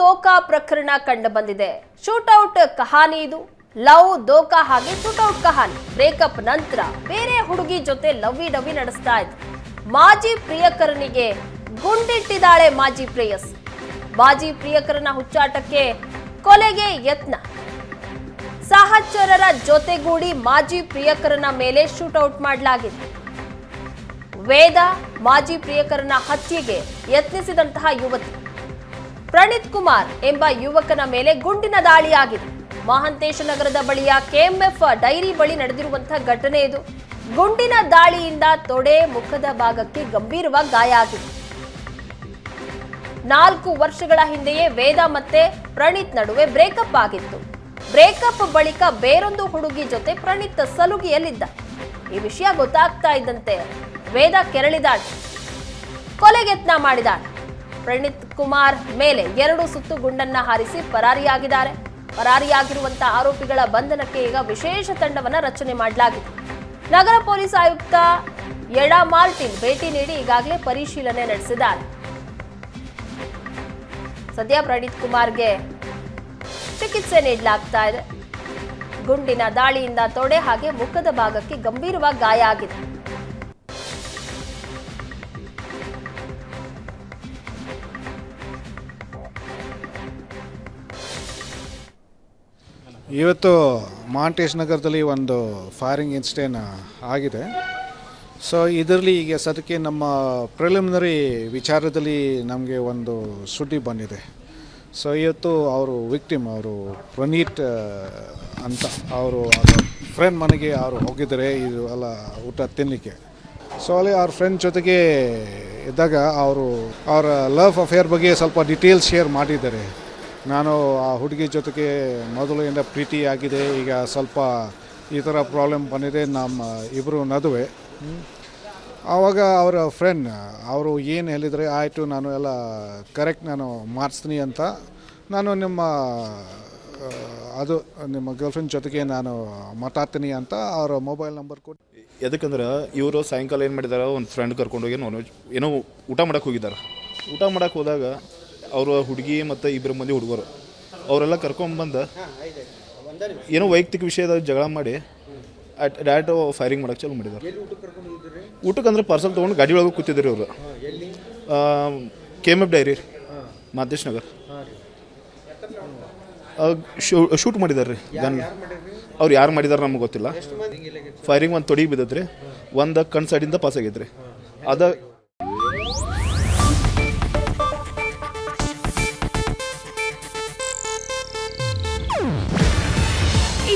ದೋಖಾ ಪ್ರಕರಣ ಕಂಡು ಬಂದಿದೆ ಶೂಟೌಟ್ ಕಹಾನಿ ಇದು. ಲವ್ ದೋಖಾ ಹಾಗೆ ಶೂಟೌಟ್ ಕಹಾನಿ. ಬ್ರೇಕಪ್ ನಂತರ ಬೇರೆ ಹುಡುಗಿ ಜೊತೆ ಲವ್ವಿ ಡವಿ ನಡೆಸ್ತಾ ಇದ್ರು. ಮಾಜಿ ಪ್ರಿಯಕರನಿಗೆ ಗುಂಡಿಟ್ಟಿದ್ದಾಳೆ ಮಾಜಿ ಪ್ರೇಯಸ್. ಮಾಜಿ ಪ್ರಿಯಕರನ ಹುಚ್ಚಾಟಕ್ಕೆ ಕೊಲೆಗೆ ಯತ್ನ. ಸಹಚರರ ಜೊತೆಗೂಡಿ ಮಾಜಿ ಪ್ರಿಯಕರನ ಮೇಲೆ ಶೂಟೌಟ್ ಮಾಡಲಾಗಿದೆ. ವೇದ ಮಾಜಿ ಪ್ರಿಯಕರನ ಹತ್ಯೆಗೆ ಯತ್ನಿಸಿದಂತಹ ಯುವತಿ. ಪ್ರಣೀತ್ ಕುಮಾರ್ ಎಂಬ ಯುವಕನ ಮೇಲೆ ಗುಂಡಿನ ದಾಳಿಯಾಗಿದೆ. ಮಹಾಂತೇಶ ನಗರದ ಬಳಿಯ ಕೆಎಂಎಫ್ ಡೈರಿ ಬಳಿ ನಡೆದಿರುವಂತಹ ಘಟನೆ ಇದು. ಗುಂಡಿನ ದಾಳಿಯಿಂದ ತೊಡೆ ಮುಖದ ಭಾಗಕ್ಕೆ ಗಂಭೀರವಾಗಿ ಗಾಯ ಆಗಿದೆ. ನಾಲ್ಕು ವರ್ಷಗಳ ಹಿಂದೆಯೇ ವೇದ ಮತ್ತೆ ಪ್ರಣೀತ್ ನಡುವೆ ಬ್ರೇಕಪ್ ಆಗಿತ್ತು. ಬ್ರೇಕಪ್ ಬಳಿಕ ಬೇರೊಂದು ಹುಡುಗಿ ಜೊತೆ ಪ್ರಣೀತ್ ಸಲುಗಿಯಲ್ಲಿದ್ದ. ಈ ವಿಷಯ ಗೊತ್ತಾಗ್ತಾ ಇದ್ದಂತೆ ವೇದ ಕೆರಳಿದಾಳೆ. ಕೊಲೆಗೆತ್ನ ಮಾಡಿದಾಳೆ. ಪ್ರಣೀತ್ ಕುಮಾರ್ ಮೇಲೆ ಎರಡು ಸುತ್ತು ಗುಂಡನ್ನ ಹಾರಿಸಿ ಪರಾರಿಯಾಗಿದ್ದಾರೆ. ಪರಾರಿಯಾಗಿರುವಂತಹ ಆರೋಪಿಗಳ ಬಂಧನಕ್ಕೆ ಈಗ ವಿಶೇಷ ತಂಡವನ್ನ ರಚನೆ ಮಾಡಲಾಗಿದೆ. ನಗರ ಪೊಲೀಸ್ ಆಯುಕ್ತ ಎಡಾ ಮಾರ್ಟಿನ್ ಭೇಟಿ ನೀಡಿ ಈಗಾಗಲೇ ಪರಿಶೀಲನೆ ನಡೆಸಿದ್ದಾರೆ. ಸದ್ಯ ಪ್ರಣೀತ್ ಕುಮಾರ್ಗೆ ಚಿಕಿತ್ಸೆ ನೀಡಲಾಗ್ತಾ ಇದೆ. ಗುಂಡಿನ ದಾಳಿಯಿಂದ ತೊಡೆ ಹಾಗೆ ಮುಖದ ಭಾಗಕ್ಕೆ ಗಂಭೀರವಾಗಿ ಗಾಯ ಆಗಿದೆ. ಇವತ್ತು ಮಾಂಟೇಶ್ ನಗರದಲ್ಲಿ ಒಂದು ಫೈರಿಂಗ್ ಇನ್ಸಿಡೆಂಟ್ ಆಗಿದೆ. ಸೊ ಇದರಲ್ಲಿ ಈಗ ಸದ್ಯಕ್ಕೆ ನಮ್ಮ ಪ್ರಿಲಿಮಿನರಿ ವಿಚಾರದಲ್ಲಿ ನಮಗೆ ಒಂದು ಸುದ್ದಿ ಬಂದಿದೆ. ಸೊ ಇವತ್ತು ಅವರು ವಿಕ್ಟಿಮ್ ಅವರು ಪ್ರಣೀತ್ ಅಂತ ಅವರು ಫ್ರೆಂಡ್ ಮನೆಗೆ ಅವರು ಹೋಗಿದ್ದಾರೆ, ಇದು ಎಲ್ಲ ಊಟ ತಿನ್ನಲಿಕ್ಕೆ ಸೊ ಅಲ್ಲಿ ಅವ್ರ ಫ್ರೆಂಡ್ ಜೊತೆಗೆ ಇದ್ದಾಗ ಅವರು ಅವರ ಲವ್ ಅಫೇರ್ ಬಗ್ಗೆ ಸ್ವಲ್ಪ ಡೀಟೇಲ್ಸ್ ಶೇರ್ ಮಾಡಿದ್ದಾರೆ. ನಾನು ಆ ಹುಡುಗಿ ಜೊತೆಗೆ ಮೊದಲಿಂದ ಪ್ರೀತಿ ಆಗಿದೆ ಈಗ ಸ್ವಲ್ಪ ಈ ಥರ ಪ್ರಾಬ್ಲಮ್ ಬಂದಿದೆ ನಮ್ಮ ಇಬ್ಬರು ನದುವೆ. ಆವಾಗ ಅವರ ಫ್ರೆಂಡ್ ಅವರು ಏನು ಹೇಳಿದರೆ, ಆಯಿತು, ನಾನು ಎಲ್ಲ ಕರೆಕ್ಟ್ ನಾನು ಮಾಡಿಸ್ತೀನಿ ಅಂತ. ನಾನು ನಿಮ್ಮ ಅದು ನಿಮ್ಮ ಗರ್ಲ್ಫ್ರೆಂಡ್ ಜೊತೆಗೆ ನಾನು ಮಾತಾಡ್ತೀನಿ ಅಂತ ಅವರ ಮೊಬೈಲ್ ನಂಬರ್ ಕೊಟ್ಟು ಎದಕ್ಕಂದ್ರೆ, ಇವರು ಸಾಯಂಕಾಲ ಏನು ಮಾಡಿದಾರೆ, ಒಂದು ಫ್ರೆಂಡ್ ಕರ್ಕೊಂಡೋಗಿ ವೆಜ್ ಏನೋ ಊಟ ಮಾಡಕ್ಕೆ ಹೋಗಿದ್ದಾರೆ. ಊಟ ಮಾಡೋಕ್ಕೆ ಹೋದಾಗ ಅವರು ಹುಡುಗಿ ಮತ್ತು ಇಬ್ಬರು ಮಂದಿ ಹುಡುಗರು. ಅವರೆಲ್ಲ ಕರ್ಕೊಂಬಂದು ಏನೋ ವೈಯಕ್ತಿಕ ವಿಷಯದಾಗ ಜಗಳ ಮಾಡಿ ಡೈರೆಕ್ಟ್ ಫೈರಿಂಗ್ ಮಾಡಕ್ಕೆ ಚಾಲು ಮಾಡಿದ್ದಾರೆ. ಊಟಕ್ಕೆ ಅಂದ್ರೆ ಪಾರ್ಸಲ್ ತೊಗೊಂಡು ಗಾಡಿ ಒಳಗೆ ಕೂತಿದ್ರು ಇವರು. K M F dairy Madesh Nagar. Shoot ಮಾಡಿದ್ದಾರೆ ರೀ ಗನ್ ಅವ್ರು ಯಾರು ಮಾಡಿದಾರೆ ನಮಗೆ ಗೊತ್ತಿಲ್ಲ. ಫೈರಿಂಗ್ ಒಂದು ತೊಡಿ ಬಿದ್ದದ್ರಿ ಒಂದು ಕಣ್ ಸೈಡಿಂದ ಪಾಸ್ ಆಗೈತ್ರಿ ಅದ